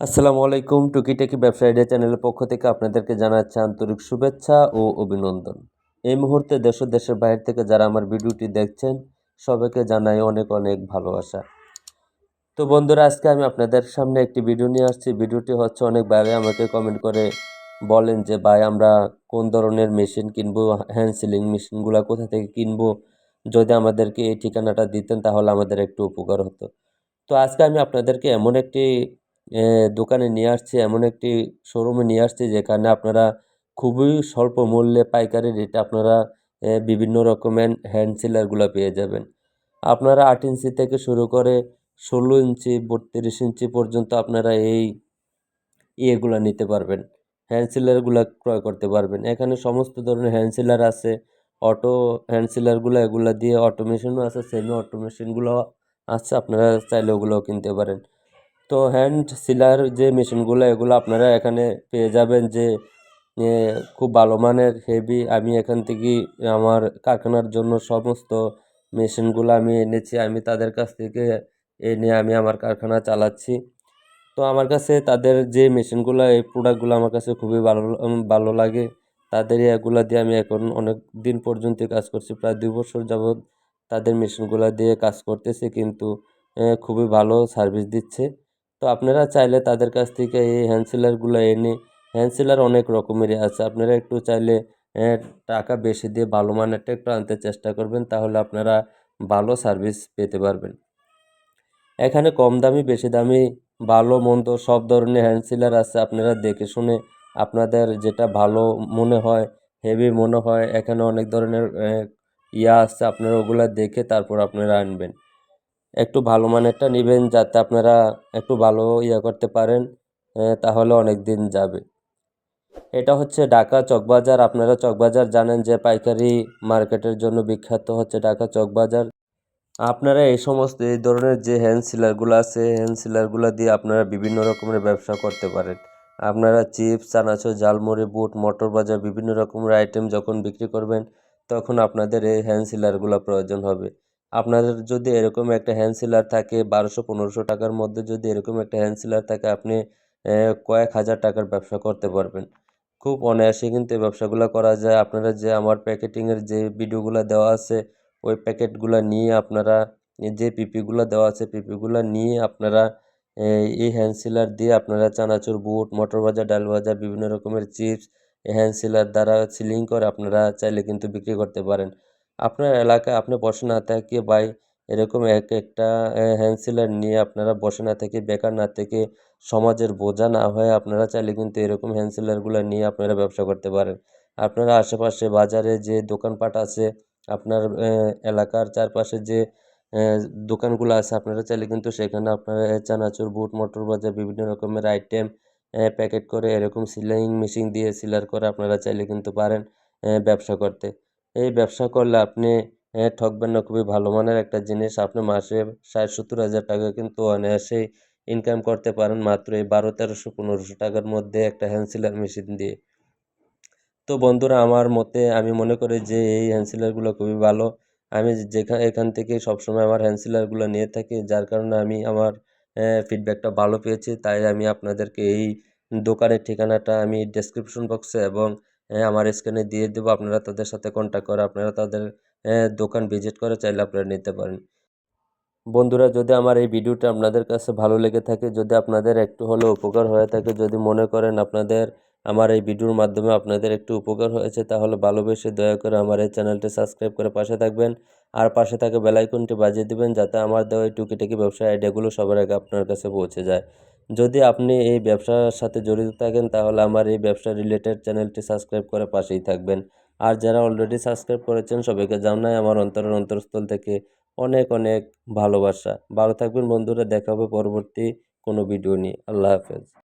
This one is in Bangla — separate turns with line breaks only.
আসসালামু আলাইকুম টুকিটাকি ব্যবসা আইডিয়া চ্যানেলের পক্ষ থেকে আপনাদেরকে জানাচ্ছি আন্তরিক শুভেচ্ছা ও অভিনন্দন। এই মুহূর্তে দেশ দেশের বাইরে থেকে যারা আমার ভিডিওটি দেখছেন, সবাইকে জানাই অনেক অনেক ভালোবাসা। তো বন্ধুরা, আজকে আমি আপনাদের সামনে একটি ভিডিও নিয়ে আসছি। ভিডিওটি হচ্ছে অনেক বাইরে আমাকে কমেন্ট করে বলেন যে, ভাই, আমরা কোন ধরনের মেশিন কিনবো? হ্যান্ড সিলিং মেশিনগুলো কোথা থেকে কিনবো? যদি আমাদেরকে এই ঠিকানাটা দিতেন, তাহলে আমাদের একটু উপকার হতো। তো আজকে আমি আপনাদেরকে এমন একটি দোকানে নিয়ে আসছি, এমন একটি শোরুমে নিয়ে আসছি, যেখানে আপনারা খুবই স্বল্প মূল্যে পাইকারি রেটে আপনারা বিভিন্ন রকমের হ্যান্ড সিলারগুলো পেয়ে যাবেন। আপনারা আট ইঞ্চি থেকে শুরু করে ষোলো ইঞ্চি, বত্রিশ ইঞ্চি পর্যন্ত আপনারা এই ইয়েগুলো নিতে পারবেন। হ্যান্ড সিলারগুলো ক্রয় করতে পারবেন। এখানে সমস্ত ধরনের হ্যান্ড সিলার আছে অটো হ্যান্ড সিলারগুলো এগুলো দিয়ে অটোমেশনও আছে সেমি অটোমেশনগুলো আছে, আপনারা চাইলে ওগুলোও কিনতে পারেন। তো হ্যান্ড সিলার যে মেশিনগুলো এগুলো আপনারা এখানে পেয়ে যাবেন যে খুব ভালো মানের হেভি আমি এখান থেকে আমার কারখানার জন্য সমস্ত মেশিনগুলো আমি এনেছি, আমি তাদের কাছ থেকে এনে আমি আমার কারখানা চালাচ্ছি। তো আমার কাছে তাদের যে মেশিনগুলো এই প্রোডাক্টগুলো আমার কাছে খুবই ভালো ভালো লাগে। তাদের এগুলো দিয়ে আমি এখন অনেক দিন পর্যন্ত কাজ করছি, প্রায় দুই বছর যাবৎ তাদের মেশিনগুলো দিয়ে কাজ করতেছি, কিন্তু খুবই ভালো সার্ভিস দিচ্ছে। তো আপনারা চাইলে তাদের কাছ থেকে এই হ্যান্ড সিলারগুলো এনে হ্যান্ড সিলার অনেক রকমেরই আছে। আপনারা একটু চাইলে টাকা বেশি দিয়ে ভালো মানেরটা একটু আনতে চেষ্টা করবেন, তাহলে আপনারা ভালো সার্ভিস পেতে পারবেন। এখানে কম দামি, বেশি দামি, ভালো, মন্দ সব ধরনের হ্যান্ড সিলার আছে। আপনারা দেখে শুনে আপনাদের যেটা ভালো মনে হয়, হেভি মনে হয়, এখানে অনেক ধরনের ইয়া আছে, আপনারা ওগুলো দেখে তারপর আপনারা আনবেন। একটু ভালো মানেরটা নেবেন যাতে আপনারা একটু ভালো ইয়ে করতে পারেন তাহলে অনেক দিন যাবে। এটা হচ্ছে ঢাকা চকবাজার। আপনারা চকবাজার জানেন যে পাইকারি মার্কেটের জন্য বিখ্যাত হচ্ছে ঢাকা চকবাজার। আপনারা এই সমস্ত, এই ধরনের যে হ্যান্ড সিলারগুলো আছে হ্যান্ড সিলারগুলো দিয়ে আপনারা বিভিন্ন রকমের ব্যবসা করতে পারেন। আপনারা চিপস চানাচুর ঝালমুড়ি, বুট, মটর বাজার, বিভিন্ন রকমের আইটেম যখন বিক্রি করবেন, তখন আপনাদের এই হ্যান্ড সিলারগুলো প্রয়োজন হবে। আপনাদের যদি এরকম একটা হ্যান্ড সিলার থাকে বারোশো, পনেরোশো টাকার মধ্যে যদি এরকম একটা হ্যান্ড সিলার থাকে, আপনি কয়েক হাজার টাকার ব্যবসা করতে পারবেন। খুব অনায়াসে কিন্তু এই ব্যবসাগুলো করা যায়। আপনারা যে আমার প্যাকেটিংয়ের যে ভিডিওগুলো দেওয়া আছে, ওই প্যাকেটগুলো নিয়ে আপনারা, যে পিপিগুলো দেওয়া আছে, পিপিগুলো নিয়ে আপনারা এই হ্যান্ড সিলার দিয়ে আপনারা চানাচুর, বুট, মটর ভাজা, ডাল ভাজা, বিভিন্ন রকমের চিপস হ্যান্ড সিলার দ্বারা সিলিং করে আপনারা চাইলে কিন্তু বিক্রি করতে পারেন। আপনার এলাকায় আপনি বসে না থেকে বাই এরকম এক একটা হ্যান্ড সিলার নিয়ে আপনারা বসে না থেকে। বেকার না থেকে সমাজের বোঝা না হয়ে আপনারা চাইলে কিন্তু এরকম হ্যান্ড সিলারগুলো নিয়ে আপনারা ব্যবসা করতে পারেন। আপনারা আশেপাশে বাজারে যে দোকানপাট আছে, আপনার এলাকার চারপাশে যে দোকানগুলো আছে, আপনারা চাইলে কিন্তু সেখানে আপনারা চানাচুর, বুট, মটর বাজার, বিভিন্ন রকমের আইটেম প্যাকেট করে এরকম সিলাইং মেশিন দিয়ে সিলার করে আপনারা চাইলে কিন্তু পারেন ব্যবসা করতে। এই ব্যবসা করলে আপনি ঠকবেন না। খুবই ভালো মানের একটা জিনিস। আপনি মাসে ষাট সত্তর হাজার টাকা কিন্তু অনায়াসেই ইনকাম করতে পারেন। মাত্র এই বারো তেরোশো পনেরোশো টাকার মধ্যে একটা হ্যান্ড সিলার মেশিন দিয়ে। তো বন্ধুরা, আমার মতে আমি মনে করি যে, এই হ্যান্ড খুবই ভালো। আমি যেখানে এখান থেকে সবসময় আমার হ্যান্ড সিলারগুলো নিয়ে থাকি। যার কারণে আমি আমার ফিডব্যাকটা ভালো পেয়েছি। তাই আমি আপনাদেরকে এই দোকানের ঠিকানাটা আমি ডেসক্রিপশন বক্সে এবং আমার স্ক্রিনে দিয়ে দেবো। আপনারা তাদের সাথে কন্ট্যাক্ট করে আপনারা তাদের এ, দোকান ভিজিট করে চাইলে আপনারা নিতে পারেন। বন্ধুরা যদি আমার এই ভিডিওটা আপনাদের কাছে ভালো লেগে থাকে যদি আপনাদের একটু হলেও উপকার হয়ে থাকে যদি মনে করেন আপনাদের আমার এই ভিডিওর মাধ্যমে আপনাদের একটু উপকার হয়েছে তাহলে ভালোবেসে দয়া করে আমার এই চ্যানেলটি সাবস্ক্রাইব করে পাশে থাকবেন। আর পাশে থাকা বেলাইকনটি বাজিয়ে দেবেন যাতে আমার দেওয়া এই টুকিটাকি ব্যবসার আইডিয়াগুলো সবার আগে আপনার কাছে পৌঁছে যায়। যদি আপনি এই ব্যবসার সাথে জড়িত থাকেন, তাহলে আমার এই ব্যবসা রিলেটেড চ্যানেলটি সাবস্ক্রাইব করে পাশেই থাকবেন। আর যারা অলরেডি সাবস্ক্রাইব করেছেন, সবাইকে জানাই আমার অন্তরের অন্তরস্থল থেকে অনেক অনেক ভালোবাসা। ভালো থাকবেন বন্ধুরা, দেখা হবে পরবর্তী কোনো ভিডিও নিয়ে। আল্লাহ হাফেজ।